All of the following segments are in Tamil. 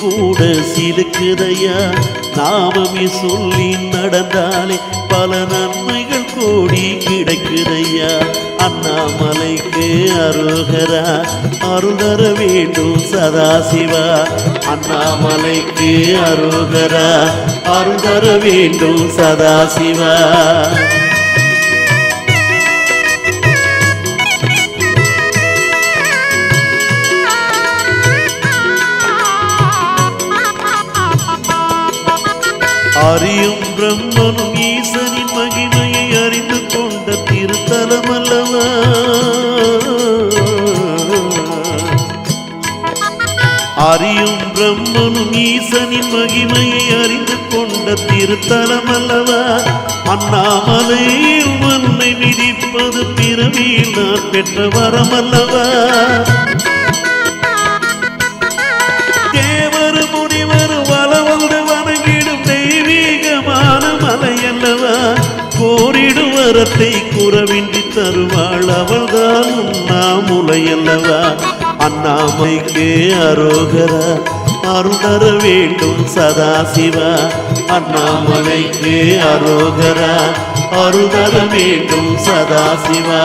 கூட சிலுக்குதையா நாமமே சொல்லி நடந்தாலே பல நன்மைகள் கூடி கிடைக்குதையா? அண்ணாமலைக்கு அருகரா அருகர வேண்டும் சதாசிவா அண்ணாமலைக்கு அருகரா அருகர வேண்டும் சதாசிவா அறியும் பிரம்மனும் ஈசனின் மகிமையை அறிந்து கொண்ட திருத்தலம் அல்லவா? அறியும் பிரம்மனும் ஈசனின் மகிமையை அறிந்து கொண்ட திருத்தலம் அல்லவா? அண்ணாமலையில் உன்னை மிதிப்பது பிறவியில் நான் பெற்ற வரம் கோரிடும் வரத்தை குறவின்றி தருவாள் அவள்தான் உண்ணாமுலை அல்லவா அண்ணாமைக்கு அரோகரா அருணர வேண்டும் சதாசிவா. அண்ணாமலைக்கு அரோகரா அருணர வேண்டும் சதாசிவா.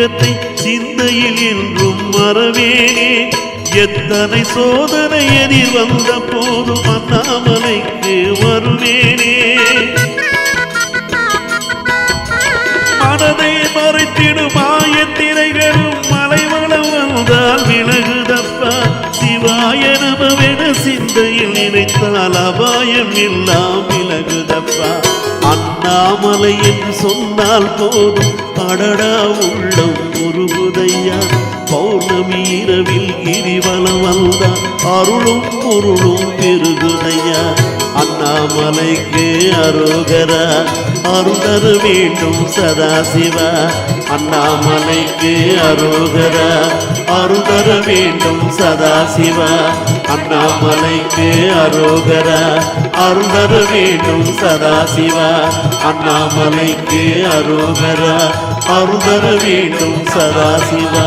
சுயமுலிங்கத்தை சிந்தையில் என்றும் மறவேனே. எத்தனை சோதனை எதிர் வந்த போதும் அண்ணாமலைக்கு வருவேனே. மனதை மறைத்திடும் ஆயத்திரைகளும் மலைவளம் வந்தால் விலகுதப்பா. சிவாய நமவென சிந்தையில் நினைத்தால் அபாயம் எல்லாம் விலகுதப்பா. அண்ணாமலை என்று சொன்னால் போதும். அடடா உள்ளம் உருகுதையா பௌர்ணமி இரவில் கிரிவலம் வந்தான் அருளும் பொருளும் பெருகுதையா? அண்ணாமலைக்கு அரோகரா அருந்தரு வேண்டும் சதாசிவா. அண்ணாமலைக்கு அரோகரா அருந்தரு வேண்டும் சதாசிவா. அண்ணாமலைக்கு அரோகரா அருந்தரு வேண்டும் சதாசிவா. அண்ணாமலைக்கு அரோகரா அருந்தரு வேண்டும் சதாசிவா.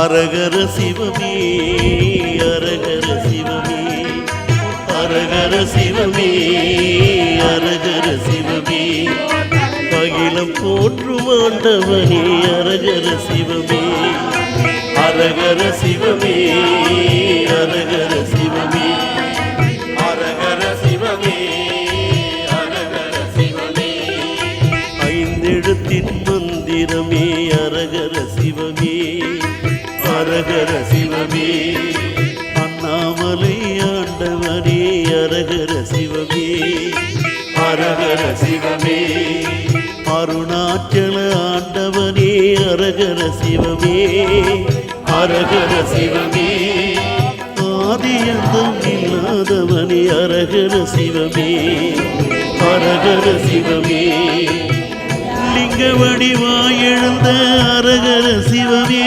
அரகர சிவமே அரகர சிவமே. அரகர சிவமே அரகர சிவமே. அகிலம் போற்றும் ஆண்டவனே அரகர சிவமே. அரகர சிவமே அரகர சிவமே. அரகர சிவமே அரகர சிவமே. ஐந்தெழுத்தின் மந்திரமே அரகர சிவமே. அண்ணாமலை ஆண்டவனே அரகர சிவமே. அரகர சிவமே. அருணாச்சல ஆண்டவனே அரகர சிவமே. அரகர சிவமே. ஆதியந்தம் இல்லாதவனே அரகர சிவமே. அரகர சிவமே. லிங்க வடிவாய் எழுந்த அரகர சிவமே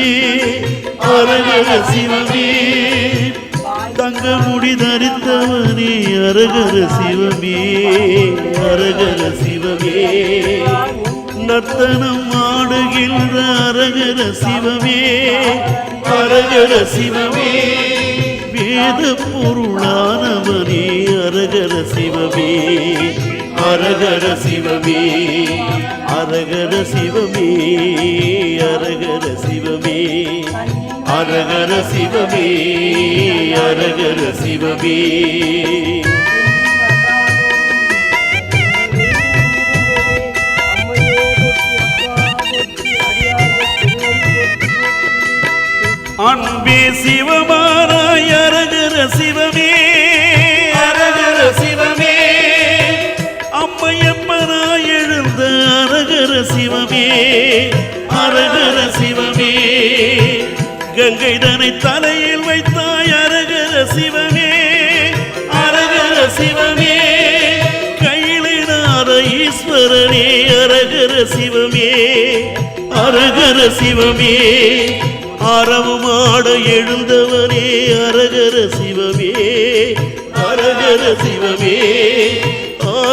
அரகர சிவமே. தங்க முடி தரித்தவனே அரகர சிவமே அரகர சிவமே. நர்த்தனம் ஆடுகின்ற அரகர சிவமே அரகர சிவமே. வேத பொருளானவனே அரகர சிவமே அரகர சிவமே. அரகர சிவமே அரகர சிவமே. அரகர சிவமே அரகர சிவமே. அன்பே சிவமாராய் அரகர சிவமே. சிவமே அரகர சிவமே. கங்கை தனை தலையில் வைத்தாய் அரகர சிவமே அரகர சிவமே. கையிலிடாத ஈஸ்வரனே அரகர சிவமே அரகர சிவமே. அறவுமாட எழுந்தவனே அரகர சிவமே அரகர சிவமே.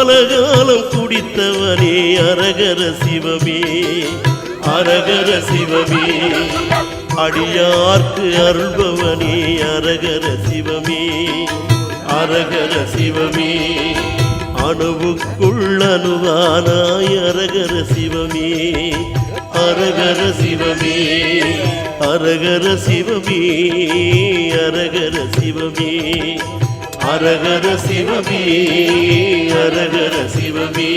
ஆலகாலம் குடித்தவனே அரகர சிவமே அரகர சிவமே. அடியார்க்கு அருள்பவனே அரகர சிவமே அரகர சிவமே. அணுவுக்குள் அணுவானாய் அரகர சிவமே அரகர சிவமே அரகர சிவமே அரகர சிவமே. அரகர சிவமே அரகர சிவமே.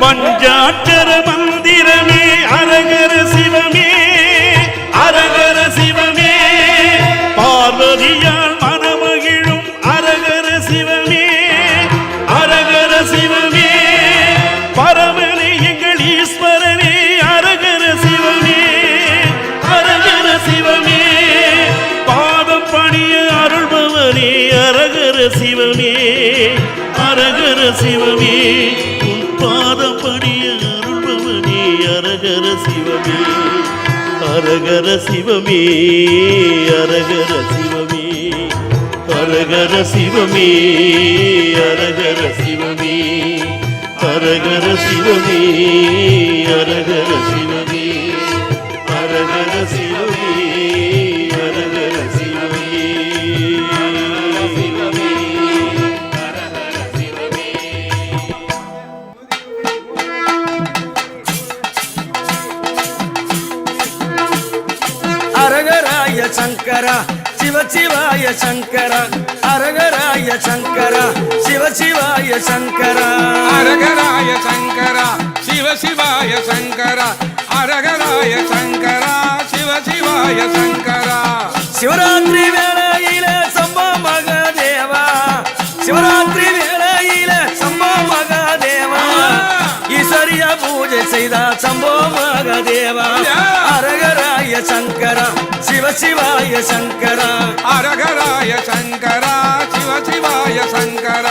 பஞ்சாட்சர மந்திரமே அரகர சிவமே அரகர சிவமே. பார்வதியா சிவமே அரகர சிவமே உன் பாதம் அருள்பவனே அரகர சிவமே அரகர சிவமே அரகர சிவமே அரகர சிவமே அரகர சிவமே அரகர சிவமே அரகர சிவமே. சிவசிவாய சங்கர அரகராய சங்கர சிவசிவாய சங்கர. அரகராய சங்கர சிவ சிவாய சங்கர அரகராய சங்கர சிவ சிவாய சங்கர. சிவராத்திரி வேளையில செய்தா சம்போ மகாதேவா அரகராய சங்கர சிவசிவாய சங்கர. அரகராய சங்கர சிவ சிவாய சங்கர.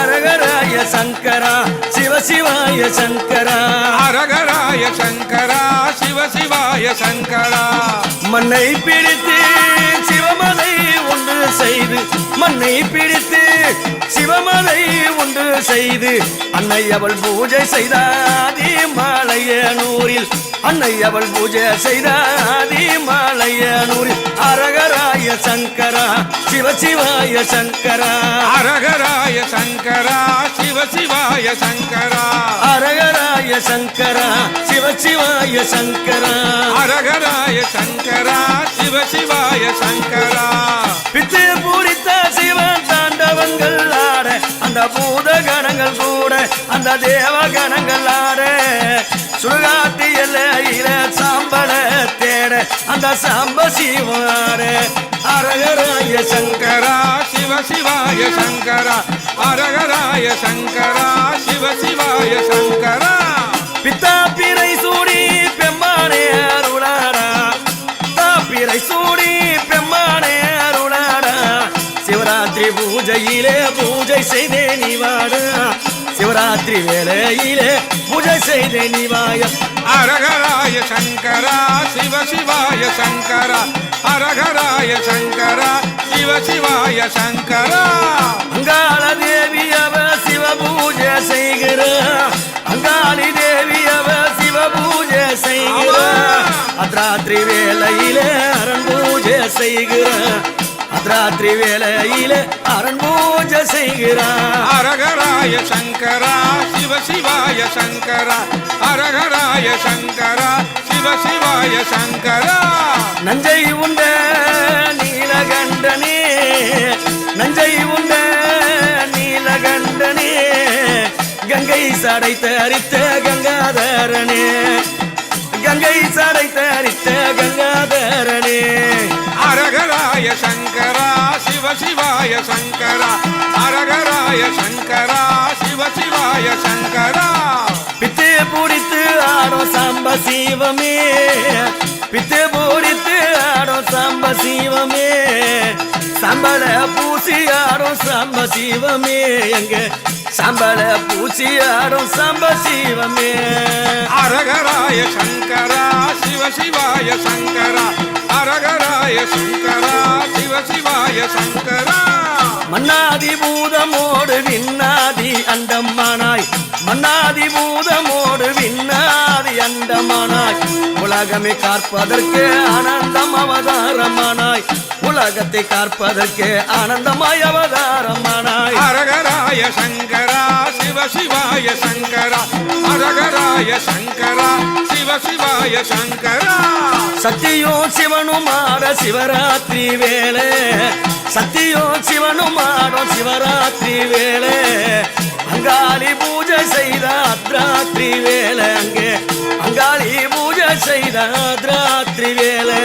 அரகராய சங்கர சிவசிவாய சங்கர. அரகராய சங்கர சிவ சிவாய சங்கர. மண்ணை பிடித்து சிவமலை ஒன்று செய்து மண்ணை பிடித்து சிவமலை ஒன்று செய்து அன்னை அவள் பூஜை செய்தாதி மாலையனூரில். அன்னை அவள் பூஜை செய்தாதி மாலையனூரில். அரகராய சங்கரா சிவசிவாய சங்கரா. அரகராய சங்கர சிவ சிவாய சங்கர. அரகராய சங்கரா சிவசிவாய சங்கரா. அரகராய சங்கர சிவ சிவாய சங்கர. பித்து பூரித்த சிவன் தாண்டவங்கள் ஆட அந்த பூத கணங்கள் கூட அந்த தேவ கணங்கள் ஆட. சுடுகாட்டு எல்லையில சாம்பல தேட அந்த சாம்ப சிவாட அரகராய சங்கரா சிவ சிவாய சங்கரா. அரகராய சங்கரா சிவ சிவாய சங்கரா. பித்தா பிறை சூடி பெம்மானே வேளையிலே பூஜை செய்தே நீ வாடா. சிவராத்திரி வேளையிலே பூஜை செய்தே நீ வாயா. அரகராய சங்கரா சிவ சிவாய சங்கரா. அரகராய சங்கரா சிவ சிவாய சங்கரா. அங்காள தேவி அவ சிவ பூஜை செய்கிற. அங்காளி தேவி அவ சிவ பூஜை செய்கிற. அத்ராத்திரி வேளையிலே அரண் பூஜை செய்கிற. அத்ராத்திரி வேளையிலே அரண் பூஜை செய்கிறான் அரகராய சங்கரா சிவ சிவாய சங்கரா. அரகராய சங்கரா சிவ சிவாய சங்கரா. நஞ்சை உண்ட நீலகண்டனே நஞ்சை உண்ட நீலகண்டனே கங்கை சடை தரித்த கங்காதரனே. கங்கை சடை தரித்த கங்காதரனே. அரகராய சங்கரா சிவ சிவாய சங்கரா அரகராய சங்கரா சிவ சிவாய சங்கரா. பித்து பூரித்து ஆடும் சாம்ப சீவமே. பித்து பூரித்து ஆடும் சாம்ப சீவமே. சம்பள பூசி ஆடும் சாம்ப சீவமே. எங்க சம்பள பூசி ஆடும் சாம்ப சீவமே. அரகராய சங்கரா சிவ சிவாய சங்கரா அரகராய சங்கரா சிவ சிவாய சங்கரா. மன்னாதி பூதமோடு விண்ணாதி அண்டம்மானாய் மன்னாதி பூதமோடு விண்ணாதி அண்டமானாய் உலகமே காற்பதற்கு ஆனந்தம் அவதாரமானாய். உலகத்தை காற்பதற்கு ஆனந்தமாய் அவதாரமானாய். அரகராய சங்கரா சிவாய சங்கரா அரகராய சங்கரா சிவ சிவாய சங்கரா. சத்தியோ சிவனும் ஆட சிவராத்திரி வேளை. சத்தியோ சிவனும் ஆடும் சிவராத்திரி வேளை. அங்காளி பூஜை செய்த அத்ராத்திரி வேளை அங்கே. அங்காளி பூஜை செய்த அத்ராத்திரி வேளை.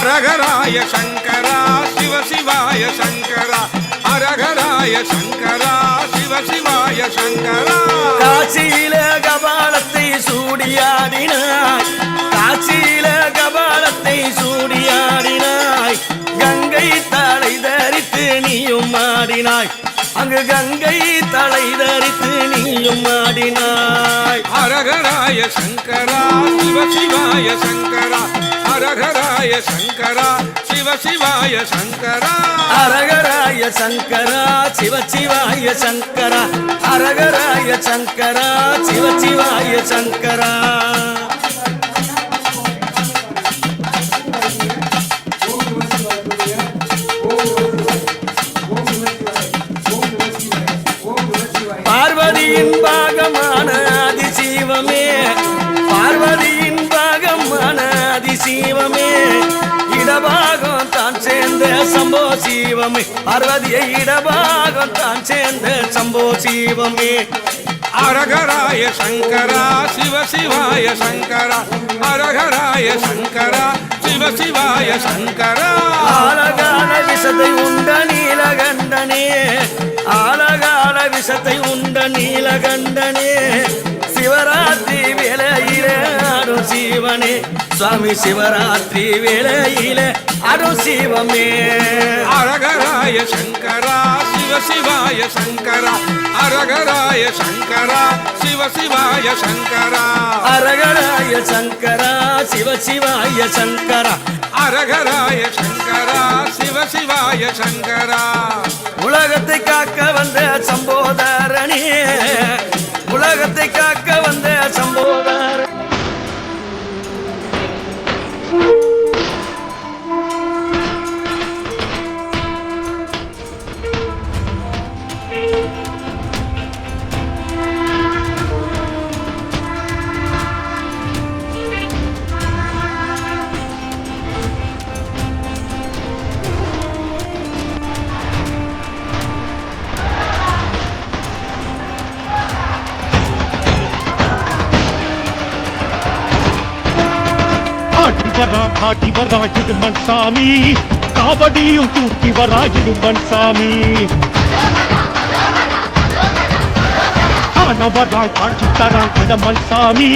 அரகராய சங்கரா சிவ சிவாய சங்கரா அரகராய சங்கரா சிவாய சங்கரா. காட்சியில கபாலத்தை சூடியாடினாய். காட்சியில கபாலத்தை சூடியாடினாய். கங்கை தலை தரித்து நீயும் ஆடினாய். அங்கு கங்கை தலை தரித்து நீயும் ஆடினாய். அரகராய சங்கரா சிவ சிவாய சங்கரா. அரகராய சங்கரா சிவ சிவாய சங்கரா. அரகராய சங்கரா சிவ சிவாய சங்கரா. அரகராய சங்கரா சிவ சிவாய சங்கரா. சம்போ சீவமே பார்வதியை இடபாகம் தான் சேர்ந்த சம்போ சீவமே அரகராய சங்கரா சிவ சிவாய சங்கரா. அரகராய சங்கரா சிவ சிவாய சங்கரா. ஆலகால விஷத்தை உண்ட நீலகண்டனே. ஆலகால விஷத்தை உண்ட நீலகண்டனே. சிவராத்திரி வேளையிலே அருள் சிவனே. சுவாமி சிவராத்திரி வேளையிலே அருள் சிவமே. அரகராய சங்கரா சிவ சிவாய சங்கரா. அரகராய சங்கரா சிவ சிவாய சங்கரா. அரகராய சங்கரா சிவ சிவாய சங்கரா. அரகராய சங்கரா சிவ சிவாய சங்கரா. உலகத்தை காக்க வந்த சம்போதரனே. உலகத்தை காக்க ஆட்டி வரா ஆட்டி வரா இடுமன் சாமி காவடியும் தூக்கி வரா இடுமன் சாமி ஆனவராய் காட்சி தரான் கடமன் சாமி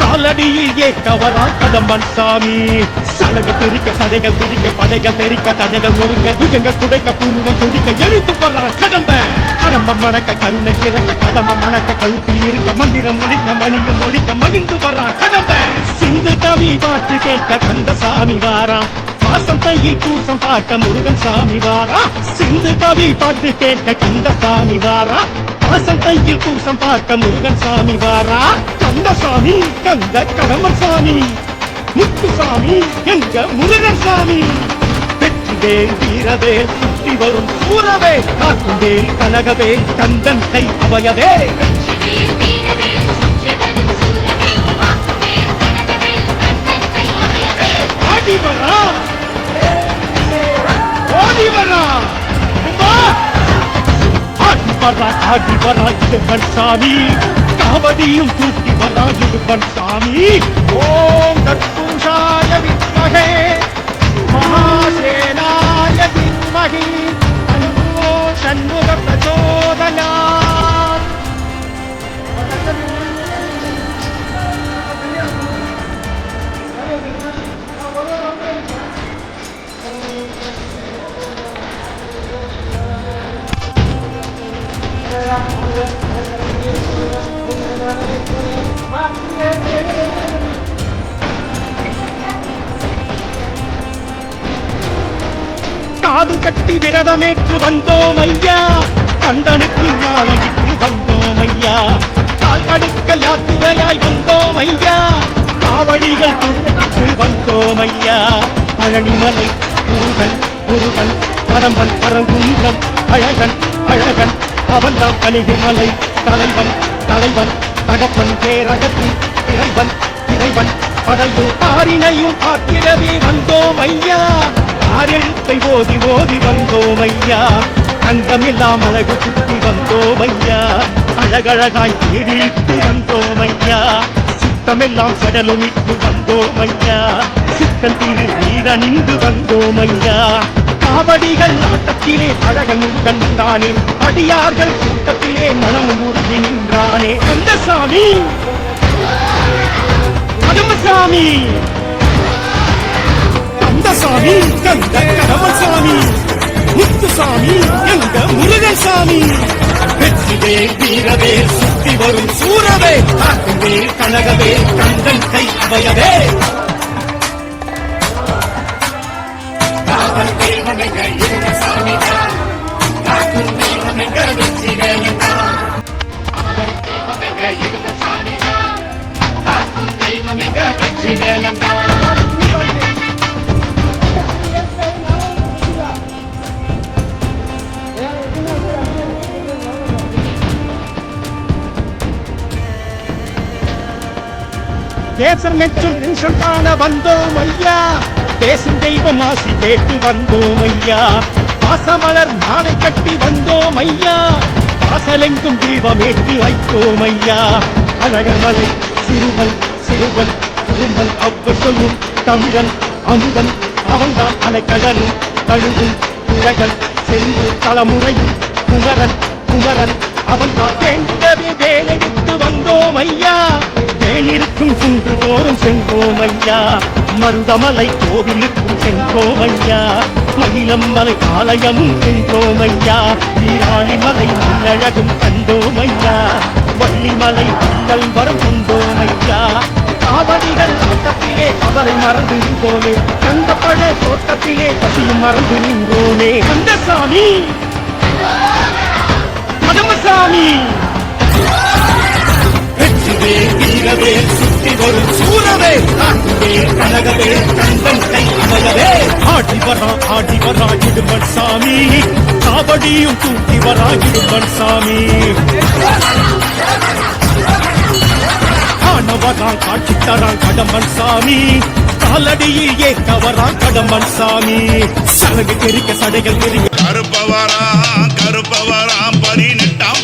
காலடியில் ஏற்றவரான் கடமன் சாமி சலக பிரிக்க சதைகள் பிரிக்க படைகள் தெரிக்க தடைகள் முருங்க துஜங்க துடைக்க பூர்வம் துடிக்க எழுத்து போறான் கடம்ப கடம்ப மணக்க கருணை கிறக்க கடம்ப மணக்க கழுத்தில் இருக்க மந்திரம் முடிக்க மணியம் முடிக்க மகிழ்ந்து வர்றான் கடம்ப சிந்து கவி பாட்டு கேட்க கந்த சாமி வாராம் வாசம் கையில் பூசம் பார்க்க முருகன் சாமி வாரா. சிந்து கவி பாட்டு கேட்க கந்த சாமி வாரா. வாசம் தையில் பூசம் பார்க்க முருகன் சாமி வாரா. கந்த சாமி கந்த கடம்பன் சாமி. முத்துசாமி எங்க முருகன் சாமி. வெற்றிவேல் வீரவேல் சுற்றி வரும் சூரவே காக்கும் வேல் கனகவே கந்தன் கை அவையவே ஆடி வரா ஓடி வரா வா! ஆடி வரா ஆடி வரா இடுப்பன் சாமி காவடியும் தூக்கி வரா இடுப்பன் சாமி ஓம் தற்பூஷாய வித்மகே மகாசேனாய வித்மகே தன்னோ சண்முக பிரச்சோதயாத் அவன்தான் தலைவன் தலைவன் தகப்பன் பேரகத்தின் இறைவன் இறைவன் படையோ ஆறினையும் பார்க்கிறவே வந்தோம் ஐயா. ஆரெழுத்தை ஓதி ஓதி வந்தோம் ஐயா. அங்கமில்லாம் அழகு சுற்றி வந்தோம் ஐயா. அழகழகாய் தேடிட்டு வந்தோம் ஐயா. சித்தமெல்லாம் கடலுமிட்டு வந்தோம் ஐயா. சித்தன் திரு நீரணிந்து வந்தோம் ஐயா. காவடிகள் ஆட்டத்திலே அழகன் கண்டானே அடியார்கள் கூட்டத்திலே மனம் ஊர்தி நின்றானே. கந்தசாமி கதமசாமி கந்தசாமி கந்த கடமசாமி முத்துசாமி எங்க முருகசாமி வெற்றிவே வீரவே சுத்தி வரும் சூரவே காக்குவே கனகவே கந்தன் கை அவையவே. ಕೇಸರ್ ಮೆಚ್ಚು ನಿನ್ ಬಂತು ಮಯ್ಯ தெய்வமிக வெற்றி வேலைதான் தேசம் தெய்வம் ஆசி கேட்டு வந்தோம் ஐயா. பாசமலர் மாலை கட்டி வந்தோம் ஐயா. வாசலெங்கும் தீபமேற்றி வைத்தோம் ஐயா. அழகமலை மலை சிறுவன் சிறுவன் குறும்பன் அவ்வு சொல்லும் தமிழன் அமுதன் அவன்தான் அலைக்கடன் தழுவும் உலகன் சென்று தலைமுறையும் குமரன் குமரன். அவன் தான் வேண்டவே வந்தோம் ஐயா. வேலிருக்கும் குன்று தோறும் செங்கோம் ஐயா. மருதமலை கோவிலுக்கும் செங்கோம் ஐயா. மயிலம்மலை ஆலயமும் சென்றோம் ஐயா. வீராளிமலை நல்லழகும் கண்டோம் ஐயா. வள்ளிமலை உள்ளல் வரம் கொண்டோம் ஐயா. காவடிகள் தோட்டத்திலே அவரை மறந்து நின்றோமே. கந்த பழ தோட்டத்திலே பசியும் மறந்து நின்றோமே. கந்தசாமி! பதமசாமி வெற்றிவே வீரவே சுற்றி வரும் சூரவே. காட்டுவே கனகவே கந்தன் கை அமலவே ஆடி வரா ஆடி வரா இடுமன் சாமி. காவடியும் தூக்கி வரா இடுமன் சாமி. ஆனவரான் காட்சி தரான் கடம்பன் சாமி. காலடியில் ஏற்றவரான் கடம்பன் சாமி. சலகு தெரிக்க சடைகள் தெரிக்க கருப்பவரா கருப்பவரா பதினெட்டாம்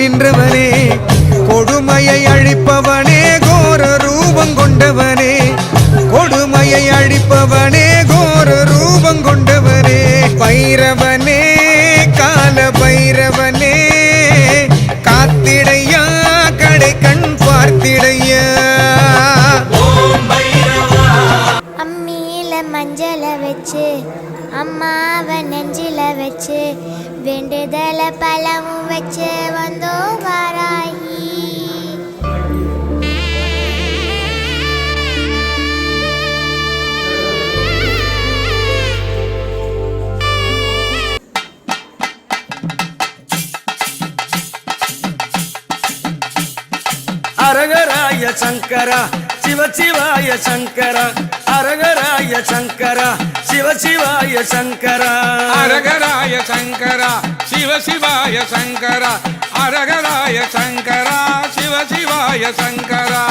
நின்றவனே அரகராய சங்கரா சிவசிவாய சங்கரா அரகராய சங்கரா சிவசிவாய சங்கரா. அரகராய சங்கரா சிவ சிவாய சங்கரா அரகராய சங்கரா சிவ சிவாய சங்கரா.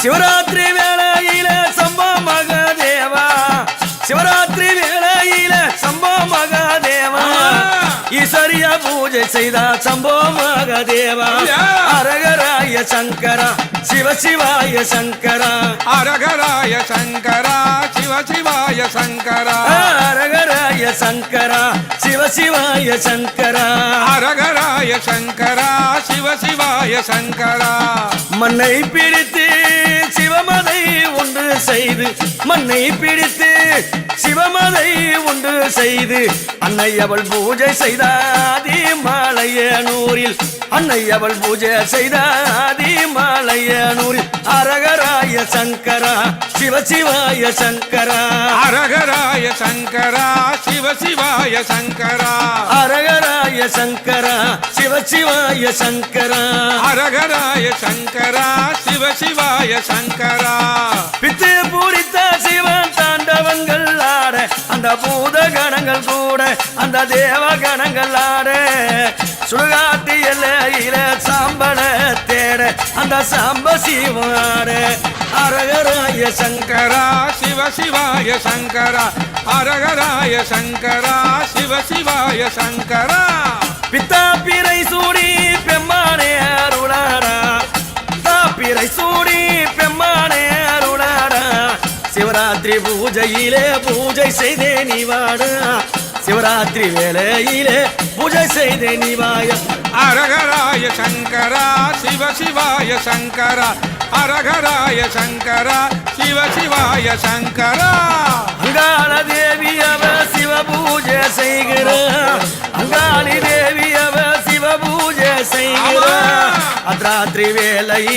சிவராத்திரி வேளையில சம்பா மகாதேவா சிவராத்திரி பூஜை செய்தா சம்போ மகாதேவா! அரகராய சங்கரா சிவசிவாய சங்கரா. அரகராய சங்கரா சிவ சிவாய சங்கரா. அரகராய சங்கரா சிவசிவாய சங்கரா. அரகராய சங்கரா சிவ சிவாய சங்கரா. மண்ணை பிடித்து சிவமதை ஒன்று செய்து மண்ணை பிடித்து சிவமதை ஒன்று செய்து அன்னை அவள் பூஜை செய்தாதி மாலையனூரில் அன்னை அவள் பூஜை செய்தாதி மாலையனூரில் அரகராய சங்கரா சிவசிவாய சங்கரா. அரகராய சங்கரா சிவ சிவாய சங்கரா. அரகராய சங்கரா சிவசிவாய சங்கரா. அரகராய சங்கரா சிவ சிவாய சங்கரா பித்து பூரித்த சிவன் தாண்டவங்கள் ஆட அந்த பூத கணங்கள் கூட அந்த தேவ கணங்கள் ஆட. சுடுகாட்டு எல்லையில சாம்பல தேட அந்த சாம்ப சிவாட அரகராய சங்கரா சிவ சிவாய சங்கரா. அரகராய சங்கரா சிவ சிவாய சங்கரா. பித்தா பிறை சூடி பெம்மானே அருளாரா. தாப்பிரை சூடி பெம்மானே அருளாடா. சிவராத்திரி பூஜையிலே பூஜை செய்தே நீ வாடா. சிவராத்திரி வேளையிலே பூஜை செய்தே நீ வாய. அரகராய சங்கரா சிவ சிவாய சங்கரா. அரகராய சங்கரா சிவ சிவாய சங்கரா. அங்காள தேவி அவ சிவ பூஜை செய்கிறார் அங்காளி தேவி அவ சிவ பூஜை செய்கிறார் அத்ராத்திரி வேலை